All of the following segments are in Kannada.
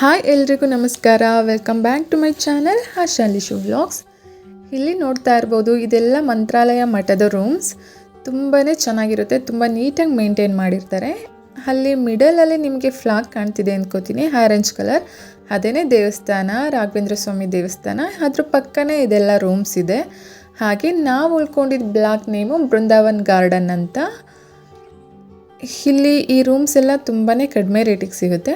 ಹಾಯ್ ಎಲ್ರಿಗೂ ನಮಸ್ಕಾರ. Welcome back to my channel ಹಾಶಾಲಿ ಶೂ ವ್ಲಾಗ್ಸ್ ಇಲ್ಲಿ ನೋಡ್ತಾ ಇರ್ಬೋದು, ಇದೆಲ್ಲ ಮಂತ್ರಾಲಯ ಮಠದ ರೂಮ್ಸ್ ತುಂಬಾ ಚೆನ್ನಾಗಿರುತ್ತೆ, ತುಂಬ ನೀಟಾಗಿ ಮೇಂಟೈನ್ ಮಾಡಿರ್ತಾರೆ. ಅಲ್ಲಿ ಮಿಡಲಲ್ಲಿ ನಿಮಗೆ ಫ್ಲಾಗ್ ಕಾಣ್ತಿದೆ ಅಂದ್ಕೋತೀನಿ ಆರೆಂಜ್ ಕಲರ್ ಅದೇನೇ ದೇವಸ್ಥಾನ, ರಾಘವೇಂದ್ರ ಸ್ವಾಮಿ ದೇವಸ್ಥಾನ, ಅದ್ರ ಪಕ್ಕನೇ ಇದೆಲ್ಲ ರೂಮ್ಸ್ ಇದೆ. ಹಾಗೆ ನಾವು ಉಳ್ಕೊಂಡಿದ್ದ ಬ್ಲಾಕ್ ನೇಮು ಬೃಂದಾವನ್ ಗಾರ್ಡನ್ ಅಂತ. ಇಲ್ಲಿ ಈ ರೂಮ್ಸ್ ಎಲ್ಲ ತುಂಬಾ ಕಡಿಮೆ ರೇಟಿಗೆ ಸಿಗುತ್ತೆ.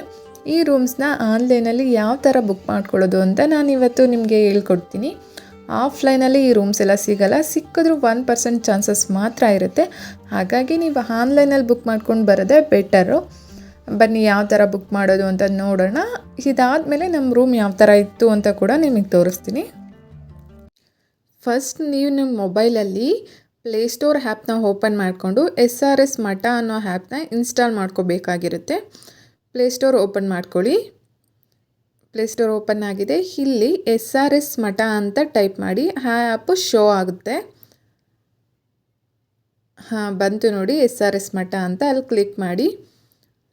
ಈ ರೂಮ್ಸ್ನ ಆನ್ಲೈನಲ್ಲಿ ಯಾವ ಥರ ಬುಕ್ ಮಾಡ್ಕೊಳ್ಳೋದು ಅಂತ ನಾನು ಇವತ್ತು ನಿಮಗೆ ಹೇಳ್ಕೊಡ್ತೀನಿ. ಆಫ್ಲೈನಲ್ಲಿ ಈ ರೂಮ್ಸ್ ಎಲ್ಲ ಸಿಗಲ್ಲ, ಸಿಕ್ಕಿದ್ರೂ ಒನ್ ಪರ್ಸೆಂಟ್ ಚಾನ್ಸಸ್ ಮಾತ್ರ ಇರುತ್ತೆ. ಹಾಗಾಗಿ ನೀವು ಆನ್ಲೈನಲ್ಲಿ ಬುಕ್ ಮಾಡ್ಕೊಂಡು ಬರೋದೇ ಬೆಟರು. ಬನ್ನಿ ಯಾವ ಥರ ಬುಕ್ ಮಾಡೋದು ಅಂತ ನೋಡೋಣ. ಇದಾದ ಮೇಲೆ ನಮ್ಮ ರೂಮ್ ಯಾವ ಥರ ಇತ್ತು ಅಂತ ಕೂಡ ನಿಮಗೆ ತೋರಿಸ್ತೀನಿ. ಫಸ್ಟ್ ನೀವು ನಿಮ್ಮ ಮೊಬೈಲಲ್ಲಿ ಪ್ಲೇಸ್ಟೋರ್ ಆ್ಯಪ್ನ ಓಪನ್ ಮಾಡಿಕೊಂಡು, ಎಸ್ ಆರ್ ಎಸ್ ಮಠ ಅನ್ನೋ ಆ್ಯಪ್ನ ಇನ್ಸ್ಟಾಲ್ ಮಾಡ್ಕೋಬೇಕಾಗಿರುತ್ತೆ. ಪ್ಲೇಸ್ಟೋರ್ ಓಪನ್ ಮಾಡ್ಕೊಳ್ಳಿ. ಪ್ಲೇಸ್ಟೋರ್ ಓಪನ್ ಆಗಿದೆ. ಇಲ್ಲಿ ಎಸ್ ಆರ್ ಎಸ್ ಮಠ ಅಂತ ಟೈಪ್ ಮಾಡಿ. ಆ ಆ್ಯಪು ಶೋ ಆಗುತ್ತೆ. ಹಾಂ, ಬಂತು ನೋಡಿ ಎಸ್ ಆರ್ ಎಸ್ ಮಠ ಅಂತ ಅಲ್ಲಿ ಕ್ಲಿಕ್ ಮಾಡಿ.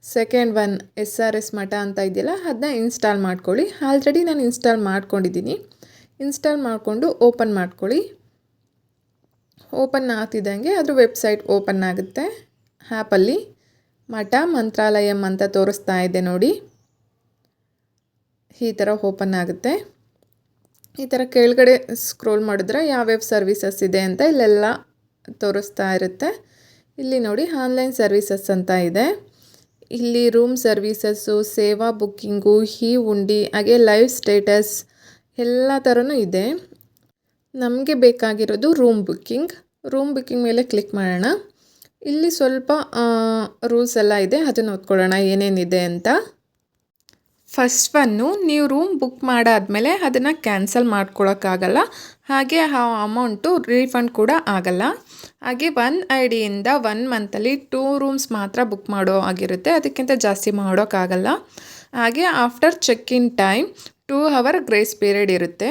Second one S R S Matha ಅಂತ ಇದೆಯಲ್ಲ ಅದನ್ನ ಇನ್ಸ್ಟಾಲ್ ಮಾಡ್ಕೊಳ್ಳಿ. ಆಲ್ರೆಡಿ ನಾನು ಇನ್ಸ್ಟಾಲ್ ಮಾಡ್ಕೊಂಡಿದ್ದೀನಿ. ಇನ್ಸ್ಟಾಲ್ ಮಾಡಿಕೊಂಡು ಓಪನ್ ಮಾಡ್ಕೊಳ್ಳಿ. ಓಪನ್ ಆಗ್ತಿದ್ದಂಗೆ ಅದ್ರ ವೆಬ್ಸೈಟ್ ಓಪನ್ ಆಗುತ್ತೆ. ಆ್ಯಪಲ್ಲಿ ಮಠ ಮಂತ್ರಾಲಯಂ ಅಂತ ತೋರಿಸ್ತಾ ಇದೆ ನೋಡಿ. ಈ ಥರ ಓಪನ್ ಆಗುತ್ತೆ. ಈ ಥರ ಕೆಳಗಡೆ ಸ್ಕ್ರೋಲ್ ಮಾಡಿದ್ರೆ ಯಾವ್ಯಾವ ಸರ್ವಿಸಸ್ ಇದೆ ಅಂತ ಇಲ್ಲೆಲ್ಲ ತೋರಿಸ್ತಾ ಇರುತ್ತೆ. ಇಲ್ಲಿ ನೋಡಿ ಆನ್ಲೈನ್ ಸರ್ವಿಸಸ್ ಅಂತ ಇದೆ. ಇಲ್ಲಿ ರೂಮ್ ಸರ್ವಿಸಸ್ಸು ಸೇವಾ ಬುಕ್ಕಿಂಗು, ಹೀ ಉಂಡಿ, ಹಾಗೆ ಲೈವ್ ಸ್ಟೇಟಸ್ ಎಲ್ಲ ಥರನೂ ಇದೆ. ನಮಗೆ ಬೇಕಾಗಿರೋದು ರೂಮ್ ಬುಕ್ಕಿಂಗ್. ರೂಮ್ ಬುಕ್ಕಿಂಗ್ ಮೇಲೆ ಕ್ಲಿಕ್ ಮಾಡೋಣ. ಇಲ್ಲಿ ಸ್ವಲ್ಪ ರೂಲ್ಸ್ ಎಲ್ಲ ಇದೆ, ಅದನ್ನು ಓದ್ಕೊಳ್ಳೋಣ, ಏನೇನಿದೆ ಅಂತ. ಫಸ್ಟ್ ಒನ್ನು ನೀವು ರೂಮ್ ಬುಕ್ ಮಾಡಾದಮೇಲೆ ಅದನ್ನು ಕ್ಯಾನ್ಸಲ್ ಮಾಡ್ಕೊಳೋಕ್ಕಾಗಲ್ಲ. ಹಾಗೆ ಆ ಅಮೌಂಟು ರೀಫಂಡ್ ಕೂಡ ಆಗಲ್ಲ. ಹಾಗೆ ಒನ್ ಐ ಡಿಯಿಂದ ಒನ್ ಮಂತಲ್ಲಿ ಟೂ ರೂಮ್ಸ್ ಮಾತ್ರ ಬುಕ್ ಮಾಡೋ ಆಗಿರುತ್ತೆ ಅದಕ್ಕಿಂತ ಜಾಸ್ತಿ ಮಾಡೋಕ್ಕಾಗಲ್ಲ. ಹಾಗೆ after check in time two hour grace period ಇರುತ್ತೆ.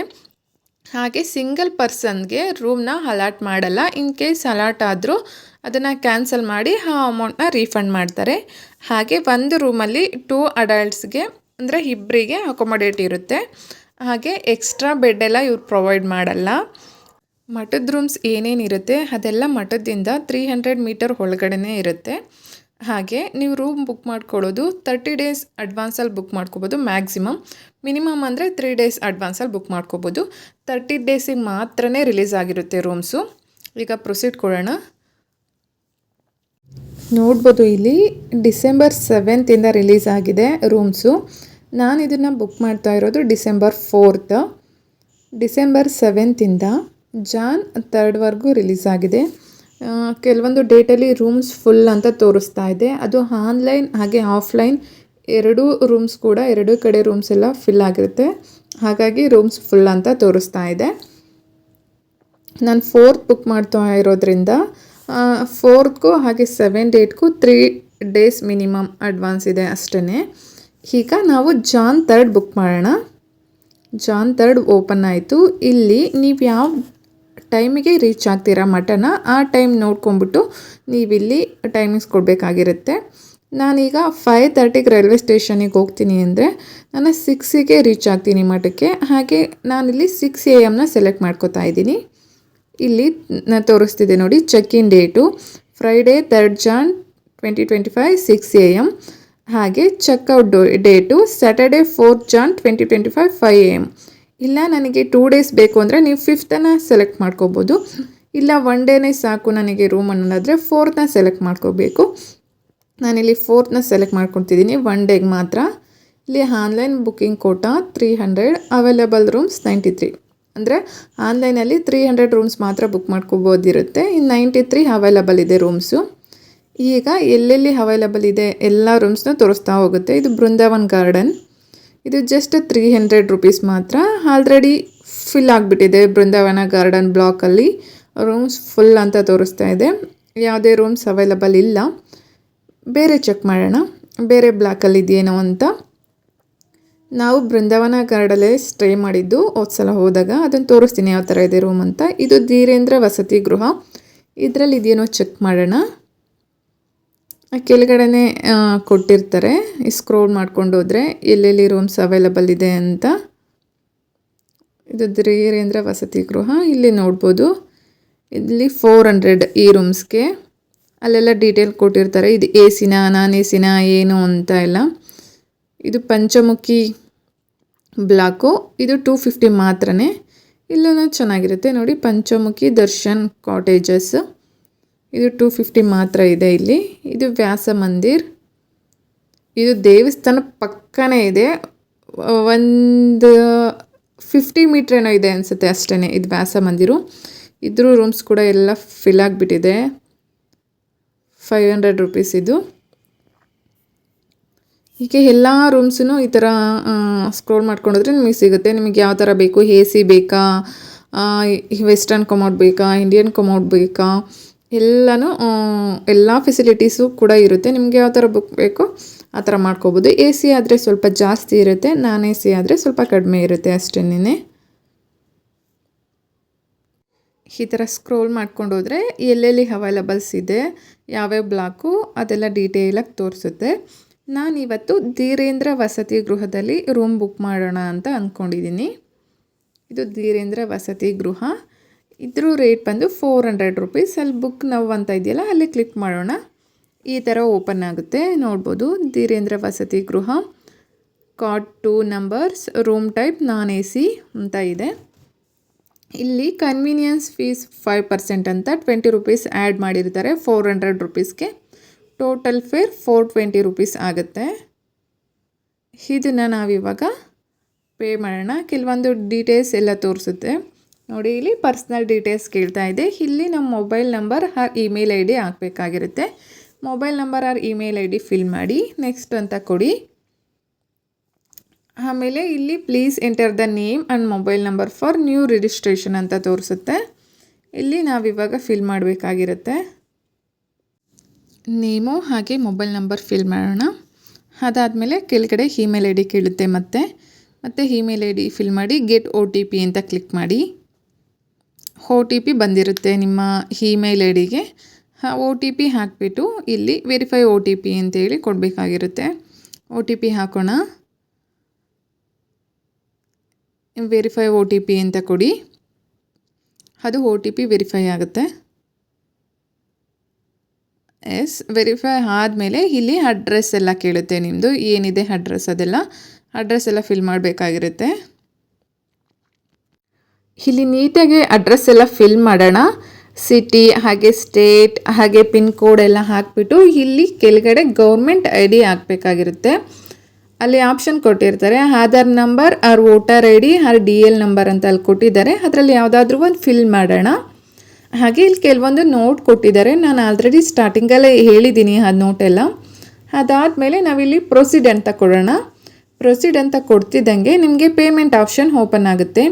ಹಾಗೆ ಸಿಂಗಲ್ ಪರ್ಸನ್ಗೆ ರೂಮ್ನ ಅಲಾಟ್ ಮಾಡಲ್ಲ. ಇನ್ ಕೇಸ್ ಅಲಾಟ್ ಆದರೂ ಅದನ್ನು ಕ್ಯಾನ್ಸಲ್ ಮಾಡಿ ಆ ಅಮೌಂಟ್ನ ರೀಫಂಡ್ ಮಾಡ್ತಾರೆ. ಹಾಗೆ ಒಂದು ರೂಮಲ್ಲಿ ಟೂ ಅಡಲ್ಟ್ಸ್ಗೆ ಅಂದರೆ ಇಬ್ಬರಿಗೆ ಅಕೊಮೊಡೇಟ್ ಇರುತ್ತೆ. ಹಾಗೆ ಎಕ್ಸ್ಟ್ರಾ ಬೆಡ್ ಎಲ್ಲ ಇವ್ರು ಪ್ರೊವೈಡ್ ಮಾಡಲ್ಲ. ಮಠದ ರೂಮ್ಸ್ ಏನೇನಿರುತ್ತೆ ಅದೆಲ್ಲ ಮಠದಿಂದ ತ್ರೀ ಹಂಡ್ರೆಡ್ ಮೀಟರ್ ಒಳಗಡೆನೇ ಇರುತ್ತೆ. ಹಾಗೆ ನೀವು ರೂಮ್ ಬುಕ್ ಮಾಡ್ಕೊಳ್ಳೋದು ತರ್ಟಿ ಡೇಸ್ ಅಡ್ವಾನ್ಸಲ್ಲಿ ಬುಕ್ ಮಾಡ್ಕೋಬೋದು ಮ್ಯಾಕ್ಸಿಮಮ್. ಮಿನಿಮಮ್ ಅಂದರೆ ತ್ರೀ ಡೇಸ್ ಅಡ್ವಾನ್ಸಲ್ಲಿ ಬುಕ್ ಮಾಡ್ಕೋಬೋದು. ತರ್ಟಿ ಡೇಸಿಗೆ ಮಾತ್ರನೇ ರಿಲೀಸ್ ಆಗಿರುತ್ತೆ ರೂಮ್ಸು. ಈಗ ಪ್ರೊಸೀಡ್ ಕೊಡೋಣ. ನೋಡ್ಬೋದು ಇಲ್ಲಿ ಡಿಸೆಂಬರ್ ಸೆವೆಂತಿಂದ ರಿಲೀಸ್ ಆಗಿದೆ ರೂಮ್ಸು. ನಾನು ಇದನ್ನು ಬುಕ್ ಮಾಡ್ತಾ ಇರೋದು ಡಿಸೆಂಬರ್ ಫೋರ್ತ್. ಡಿಸೆಂಬರ್ ಸೆವೆಂತಿಂದ ಜಾನ್ ತರ್ಡ್ವರೆಗೂ ರಿಲೀಸ್ ಆಗಿದೆ. ಕೆಲವೊಂದು ಡೇಟಲ್ಲಿ ರೂಮ್ಸ್ ಫುಲ್ ಅಂತ ತೋರಿಸ್ತಾ ಇದೆ. ಅದು ಆನ್ಲೈನ್ ಹಾಗೆ ಆಫ್ಲೈನ್ ಎರಡೂ ರೂಮ್ಸ್ ಕೂಡ, ಎರಡೂ ಕಡೆ ರೂಮ್ಸ್ ಎಲ್ಲ ಫಿಲ್ ಆಗಿರುತ್ತೆ. ಹಾಗಾಗಿ ರೂಮ್ಸ್ ಫುಲ್ ಅಂತ ತೋರಿಸ್ತಾ ಇದೆ. ನಾನು ಫೋರ್ತ್ ಬುಕ್ ಮಾಡ್ತಾ ಇರೋದ್ರಿಂದ ಫೋರ್ತ್ಗೂ ಹಾಗೆ ಸೆವೆನ್ ಡೇಟ್ಗೂ ತ್ರೀ ಡೇಸ್ ಮಿನಿಮಮ್ ಅಡ್ವಾನ್ಸ್ ಇದೆ ಅಷ್ಟೇ ಈಗ ನಾವು ಜಾನ್ ತರ್ಡ್ ಬುಕ್ ಮಾಡೋಣ. ಜಾನ್ ತರ್ಡ್ ಓಪನ್ ಆಯಿತು. ಇಲ್ಲಿ ನೀವು ಯಾವ ಟೈಮಿಗೆ ರೀಚ್ ಆಗ್ತೀರಾ ಮಟನ ಆ ಟೈಮ್ ನೋಡ್ಕೊಂಬಿಟ್ಟು ನೀವಿಲ್ಲಿ ಟೈಮಿಂಗ್ಸ್ ಕೊಡಬೇಕಾಗಿರುತ್ತೆ. ನಾನೀಗ ಫೈವ್ ತರ್ಟಿಗೆ ರೈಲ್ವೆ ಸ್ಟೇಷನಿಗೆ ಹೋಗ್ತೀನಿ ಅಂದರೆ ನಾನು ಸಿಕ್ಸಿಗೆ ರೀಚ್ ಆಗ್ತೀನಿ ಮಠಕ್ಕೆ. ಹಾಗೆ ನಾನಿಲ್ಲಿ ಸಿಕ್ಸ್ ಎ ಎಮ್ನ ಸೆಲೆಕ್ಟ್ ಮಾಡ್ಕೋತಾ ಇದ್ದೀನಿ. ಇಲ್ಲಿ ನಾನು ತೋರಿಸ್ತಿದೆ ನೋಡಿ check in date Friday third Jan twenty twenty five six A M ಹಾಗೆ checkout date Saturday fourth Jan twenty twenty five five A M ಇಲ್ಲ, ನನಗೆ ಟೂ ಡೇಸ್ ಬೇಕು ಅಂದರೆ ನೀವು ಫಿಫ್ತನ್ನು ಸೆಲೆಕ್ಟ್ ಮಾಡ್ಕೋಬೋದು. ಇಲ್ಲ ಒನ್ ಡೇನೇ ಸಾಕು ನನಗೆ ರೂಮ್ ಅನ್ನೋದಾದರೆ ಫೋರ್ತ್ನ ಸೆಲೆಕ್ಟ್ ಮಾಡ್ಕೋಬೇಕು. ನಾನಿಲ್ಲಿ ಫೋರ್ತ್ನ ಸೆಲೆಕ್ಟ್ ಮಾಡ್ಕೊತಿದ್ದೀನಿ ಒನ್ ಡೇಗೆ ಮಾತ್ರ. ಇಲ್ಲಿ online booking quota three hundred available rooms ninety three ಅಂದರೆ ಆನ್ಲೈನಲ್ಲಿ ತ್ರೀ ಹಂಡ್ರೆಡ್ ರೂಮ್ಸ್ ಮಾತ್ರ ಬುಕ್ ಮಾಡ್ಕೋಬೋದಿರುತ್ತೆ. ಇನ್ನು ನೈಂಟಿ ತ್ರೀ ಅವೈಲಬಲ್ ಇದೆ ರೂಮ್ಸು ಈಗ ಎಲ್ಲೆಲ್ಲಿ ಅವೈಲಬಲ್ ಇದೆ, ಎಲ್ಲ ರೂಮ್ಸ್ನ ತೋರಿಸ್ತಾ ಹೋಗುತ್ತೆ. ಇದು ಬೃಂದಾವನ್ ಗಾರ್ಡನ್ ಇದು ಜಸ್ಟ್ ತ್ರೀ ಹಂಡ್ರೆಡ್ ರುಪೀಸ್ ಮಾತ್ರ. ಆಲ್ರೆಡಿ ಫಿಲ್ ಆಗಿಬಿಟ್ಟಿದೆ ಬೃಂದಾವನ ಗಾರ್ಡನ್ ಬ್ಲಾಕಲ್ಲಿ ರೂಮ್ಸ್ ಫುಲ್ ಅಂತ ತೋರಿಸ್ತಾ ಇದೆ. ಯಾವುದೇ ರೂಮ್ಸ್ ಅವೈಲಬಲ್ ಇಲ್ಲ. ಬೇರೆ ಚೆಕ್ ಮಾಡೋಣ. ಬೇರೆ ಬ್ಲಾಕಲ್ಲಿ ಇದೆಯೇನೋ ಅಂತ. ನಾವು ಬೃಂದಾವನ ಗಾರ್ಡಲ್ಲೇ ಸ್ಟೇ ಮಾಡಿದ್ದು ಹೋದ ಸಲ ಹೋದಾಗ. ಅದನ್ನು ತೋರಿಸ್ತೀನಿ ಯಾವ ಥರ ಇದೆ ರೂಮ್ ಅಂತ. ಇದು ಧೀರೇಂದ್ರ ವಸತಿ ಗೃಹ. ಇದರಲ್ಲಿ ಇದೆಯೇನೋ ಚೆಕ್ ಮಾಡೋಣ. ಕೆಳಗಡೆನೆ ಕೊಟ್ಟಿರ್ತಾರೆ. ಸ್ಕ್ರೋಲ್ ಮಾಡ್ಕೊಂಡು ಹೋದರೆ ಎಲ್ಲೆಲ್ಲಿ ರೂಮ್ಸ್ ಅವೈಲಬಲ್ ಇದೆ ಅಂತ. ಇದು ಧೀರೇಂದ್ರ ವಸತಿ ಗೃಹ, ಇಲ್ಲಿ ನೋಡ್ಬೋದು. ಇಲ್ಲಿ ಫೋರ್ ಹಂಡ್ರೆಡ್ ಈ ರೂಮ್ಸ್ಗೆ ಅಲ್ಲೆಲ್ಲ ಡೀಟೇಲ್ ಕೊಟ್ಟಿರ್ತಾರೆ. ಇದು ಎ ಸಿನ ನಾನ್ ಎ ಸಿನ ಏನು ಅಂತ ಎಲ್ಲ. ಇದು ಪಂಚಮುಖಿ ಬ್ಲಾಕು. ಇದು ಟೂ ಫಿಫ್ಟಿ ಮಾತ್ರನೇ. ಇಲ್ಲೂ ಚೆನ್ನಾಗಿರುತ್ತೆ ನೋಡಿ. ಪಂಚಮುಖಿ ದರ್ಶನ್ ಕಾಟೇಜಸ್ ಇದು ಟೂ ಫಿಫ್ಟಿ ಮಾತ್ರ ಇದೆ ಇಲ್ಲಿ. ಇದು ವ್ಯಾಸ ಮಂದಿರ್. ಇದು ದೇವಸ್ಥಾನ ಪಕ್ಕನೇ ಇದೆ. ಒಂದು ಫಿಫ್ಟಿ ಮೀಟ್ರ್ ಏನೋ ಇದೆ ಅನಿಸುತ್ತೆ ಅಷ್ಟೇ ಇದು ವ್ಯಾಸ ಮಂದಿರು. ಇದ್ರ ರೂಮ್ಸ್ ಕೂಡ ಎಲ್ಲ ಫಿಲ್ ಆಗಿಬಿಟ್ಟಿದೆ. ಫೈವ್ ಹಂಡ್ರೆಡ್ ರುಪೀಸ್ ಇದು. ಹೀಗೆ ಎಲ್ಲ ರೂಮ್ಸೂ ಈ ಥರ ಸ್ಕ್ರೋಲ್ ಮಾಡ್ಕೊಂಡೋದ್ರೆ ನಿಮಗೆ ಸಿಗುತ್ತೆ. ನಿಮಗೆ ಯಾವ ಥರ ಬೇಕು? ಎ ಸಿ ಬೇಕಾ? ವೆಸ್ಟರ್ನ್ ಕಮೌಡ್ ಬೇಕಾ? ಇಂಡಿಯನ್ ಕಮೌಡ್ ಬೇಕಾ? ಎಲ್ಲನೂ ಎಲ್ಲ ಫೆಸಿಲಿಟೀಸು ಕೂಡ ಇರುತ್ತೆ. ನಿಮಗೆ ಯಾವ ಥರ ಬುಕ್ ಬೇಕೋ ಆ ಥರ ಮಾಡ್ಕೋಬೋದು. ಎ ಸಿ ಆದರೆ ಸ್ವಲ್ಪ ಜಾಸ್ತಿ ಇರುತ್ತೆ, ನಾನ್ ಎ ಸಿ ಆದರೆ ಸ್ವಲ್ಪ ಕಡಿಮೆ ಇರುತ್ತೆ ಅಷ್ಟೇನೆ ಈ ಥರ ಸ್ಕ್ರೋಲ್ ಮಾಡ್ಕೊಂಡು ಹೋದರೆ ಎಲ್ಲೆಲ್ಲಿ ಅವೈಲಬಲ್ಸ್ ಇದೆ, ಯಾವ್ಯಾವ ಬ್ಲಾಕು ಅದೆಲ್ಲ ಡೀಟೇಲಾಗಿ ತೋರಿಸುತ್ತೆ. ನಾನಿವತ್ತು ಧೀರೇಂದ್ರ ವಸತಿ ಗೃಹದಲ್ಲಿ ರೂಮ್ ಬುಕ್ ಮಾಡೋಣ ಅಂತ ಅಂದ್ಕೊಂಡಿದ್ದೀನಿ ಇದು ಧೀರೇಂದ್ರ ವಸತಿ ಗೃಹ. ಇದ್ರ ರೇಟ್ ಬಂದು ಫೋರ್ ಹಂಡ್ರೆಡ್ ರುಪೀಸ್ ಅಲ್ಲಿ ಬುಕ್ ನಾವು ಅಂತ ಇದೆಯಲ್ಲ, ಅಲ್ಲಿ ಕ್ಲಿಕ್ ಮಾಡೋಣ. ಈ ಥರ ಓಪನ್ ಆಗುತ್ತೆ. ನೋಡ್ಬೋದು. ಧೀರೇಂದ್ರ ವಸತಿ ಗೃಹ cot two numbers room type non A C ಅಂತ ಇದೆ. ಇಲ್ಲಿ ಕನ್ವೀನಿಯನ್ಸ್ ಫೀಸ್ ಫೈವ್ ಪರ್ಸೆಂಟ್ ಅಂತ ಟ್ವೆಂಟಿ ರುಪೀಸ್ ಆ್ಯಡ್ ಮಾಡಿರ್ತಾರೆ four hundred ರುಪೀಸ್ಗೆ total fare four twenty rupees ಆಗುತ್ತೆ. ಇದನ್ನು ನಾವಿವಾಗ ಪೇ ಮಾಡೋಣ. ಕೆಲವೊಂದು ಡೀಟೇಲ್ಸ್ ಎಲ್ಲ ತೋರಿಸುತ್ತೆ. ನೋಡಿ, ಇಲ್ಲಿ ಪರ್ಸ್ನಲ್ ಡೀಟೇಲ್ಸ್ ಕೇಳ್ತಾ ಇದೆ. ಇಲ್ಲಿ ನಮ್ಮ mobile number or email I D ಹಾಕಬೇಕಾಗಿರುತ್ತೆ. Mobile number or email I D fill ಮಾಡಿ. ನೆಕ್ಸ್ಟ್ ಅಂತ ಕೊಡಿ. ಆಮೇಲೆ ಇಲ್ಲಿ please enter the name and mobile number for new registration ಅಂತ ತೋರಿಸುತ್ತೆ. ಇಲ್ಲಿ ನಾವಿವಾಗ ಫಿಲ್ ಮಾಡಬೇಕಾಗಿರುತ್ತೆ. ನೇಮು ಹಾಗೆ ಮೊಬೈಲ್ ನಂಬರ್ ಫಿಲ್ ಮಾಡೋಣ. ಅದಾದಮೇಲೆ ಕೆಳಗಡೆ ಇಮೇಲ್ ಐ ಡಿ ಕೇಳುತ್ತೆ ಮತ್ತೆ. ಮತ್ತು ಇಮೇಲ್ ಐ ಡಿ ಫಿಲ್ ಮಾಡಿ ಗೆಟ್ ಒ ಟಿ ಪಿ ಅಂತ ಕ್ಲಿಕ್ ಮಾಡಿ. ಒ ಟಿ ಪಿ ಬಂದಿರುತ್ತೆ ನಿಮ್ಮ ಇಮೇಲ್ ಐ ಡಿಗೆ ಒ ಟಿ ಪಿ ಹಾಕಿಬಿಟ್ಟು ಇಲ್ಲಿ ವೆರಿಫೈ ಒ ಟಿ ಪಿ ಅಂತೇಳಿ ಕೊಡಬೇಕಾಗಿರುತ್ತೆ. ಒ ಟಿ ಪಿ ಹಾಕೋಣ. ವೆರಿಫೈ ಒ ಟಿ ಪಿ ಅಂತ ಕೊಡಿ. ಅದು ಒ ಟಿ ಪಿ ವೆರಿಫೈ ಆಗುತ್ತೆ. ಎಸ್ ವೆರಿಫೈ ಆದಮೇಲೆ ಇಲ್ಲಿ ಅಡ್ರೆಸ್ ಎಲ್ಲ ಕೇಳುತ್ತೆ ನಿಮ್ಮದು ಏನಿದೆ ಅಡ್ರೆಸ್ ಅದೆಲ್ಲ? ಅಡ್ರೆಸ್ ಎಲ್ಲ ಫಿಲ್ ಮಾಡಬೇಕಾಗಿರುತ್ತೆ. ಇಲ್ಲಿ ನೀಟಾಗಿ ಅಡ್ರೆಸ್ ಎಲ್ಲ ಫಿಲ್ ಮಾಡೋಣ. ಸಿಟಿ ಹಾಗೆ ಸ್ಟೇಟ್ ಹಾಗೆ ಪಿನ್ ಕೋಡ್ ಎಲ್ಲ ಹಾಕಿಬಿಟ್ಟು ಇಲ್ಲಿ ಕೆಳಗಡೆ ಗೌರ್ಮೆಂಟ್ ಐ ಡಿ ಹಾಕಬೇಕಾಗಿರುತ್ತೆ. ಅಲ್ಲಿ ಆಪ್ಷನ್ ಕೊಟ್ಟಿರ್ತಾರೆ. Aadhaar number or voter I D or D L number ಅಂತ ಅಲ್ಲಿ ಕೊಟ್ಟಿದ್ದಾರೆ. ಅದರಲ್ಲಿ ಯಾವುದಾದ್ರೂ ಒಂದು ಫಿಲ್ ಮಾಡೋಣ. ಹಾಗೆ ಇಲ್ಲಿ ಕೆಲವೊಂದು ನೋಟ್ ಕೊಟ್ಟಿದ್ದಾರೆ. ನಾನು ಆಲ್ರೆಡಿ ಸ್ಟಾರ್ಟಿಂಗಲ್ಲೇ ಹೇಳಿದ್ದೀನಿ ಆ ನೋಟೆಲ್ಲ ಅದಾದಮೇಲೆ ನಾವಿಲ್ಲಿ ಪ್ರೊಸೀಡ್ ಅಂತ ಕೊಡೋಣ. ಪ್ರೊಸೀಡ್ ಅಂತ ಕೊಡ್ತಿದ್ದಂಗೆ ನಿಮಗೆ ಪೇಮೆಂಟ್ ಆಪ್ಷನ್ ಓಪನ್ ಆಗುತ್ತೆ.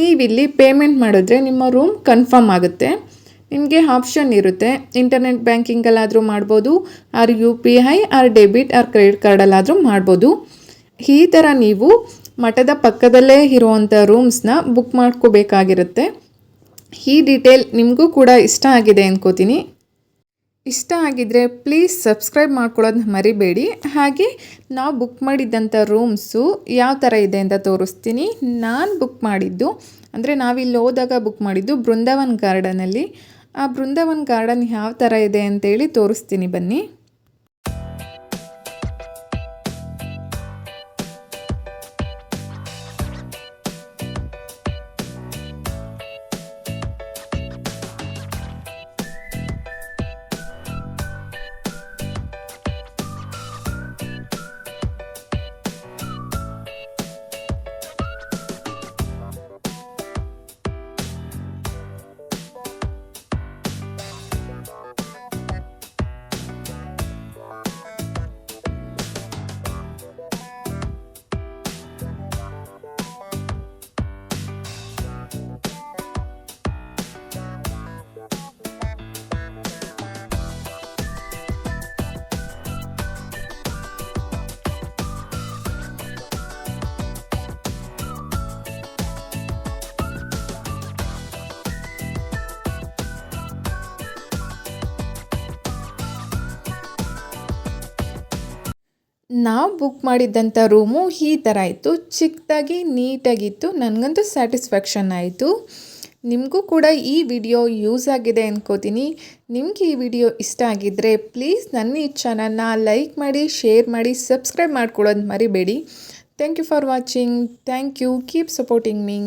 ನೀವಿಲ್ಲಿ ಪೇಮೆಂಟ್ ಮಾಡಿದ್ರೆ ನಿಮ್ಮ ರೂಮ್ ಕನ್ಫರ್ಮ್ ಆಗುತ್ತೆ. ನಿಮಗೆ ಆಪ್ಷನ್ ಇರುತ್ತೆ. ಇಂಟರ್ನೆಟ್ ಬ್ಯಾಂಕಿಂಗಲ್ಲಾದರೂ ಮಾಡ್ಬೋದು, or U P I or debit or credit ಕಾರ್ಡಲ್ಲಾದರೂ ಮಾಡ್ಬೋದು. ಈ ಥರ ನೀವು ಮಠದ ಪಕ್ಕದಲ್ಲೇ ಇರುವಂಥ ರೂಮ್ಸ್ನ ಬುಕ್ ಮಾಡ್ಕೋಬೇಕಾಗಿರುತ್ತೆ. ಈ ಡೀಟೇಲ್ ನಿಮಗೂ ಕೂಡ ಇಷ್ಟ ಆಗಿದೆ ಅನ್ಕೋತೀನಿ. ಇಷ್ಟ ಆಗಿದ್ದರೆ ಪ್ಲೀಸ್ ಸಬ್ಸ್ಕ್ರೈಬ್ ಮಾಡ್ಕೊಳ್ಳೋದನ್ನ ಮರಿಬೇಡಿ. ಹಾಗೆ ನಾವು ಬುಕ್ ಮಾಡಿದ್ದಂಥ ರೂಮ್ಸು ಯಾವ ಥರ ಇದೆ ಅಂತ ತೋರಿಸ್ತೀನಿ. ನಾನು ಬುಕ್ ಮಾಡಿದ್ದು, ಅಂದರೆ ನಾವಿಲ್ಲಿ ಹೋದಾಗ ಬುಕ್ ಮಾಡಿದ್ದು ಬೃಂದಾವನ್ ಗಾರ್ಡನಲ್ಲಿ ಆ ಬೃಂದಾವನ್ ಗಾರ್ಡನ್ ಯಾವ ಥರ ಇದೆ ಅಂತೇಳಿ ತೋರಿಸ್ತೀನಿ ಬನ್ನಿ. ನಾವು ಬುಕ್ ಮಾಡಿದ್ದಂಥ ರೂಮು ಈ ಥರ ಇತ್ತು. ಚಿಕ್ಕದಾಗಿ ನೀಟಾಗಿತ್ತು. ನನಗಂತೂ ಸ್ಯಾಟಿಸ್ಫ್ಯಾಕ್ಷನ್ ಆಯಿತು. ನಿಮಗೂ ಕೂಡ ಈ ವಿಡಿಯೋ ಯೂಸ್ ಆಗಿದೆ ಅಂದ್ಕೋತೀನಿ ನಿಮ್ಗೆ ಈ ವಿಡಿಯೋ ಇಷ್ಟ ಆಗಿದ್ದರೆ ಪ್ಲೀಸ್ ನನ್ನ ಈ ಚಾನಲ್ನ ಲೈಕ್ ಮಾಡಿ ಶೇರ್ ಮಾಡಿ ಸಬ್ಸ್ಕ್ರೈಬ್ ಮಾಡ್ಕೊಳ್ಳೋದು ಮರಿಬೇಡಿ. Thank you for watching thank you keep supporting me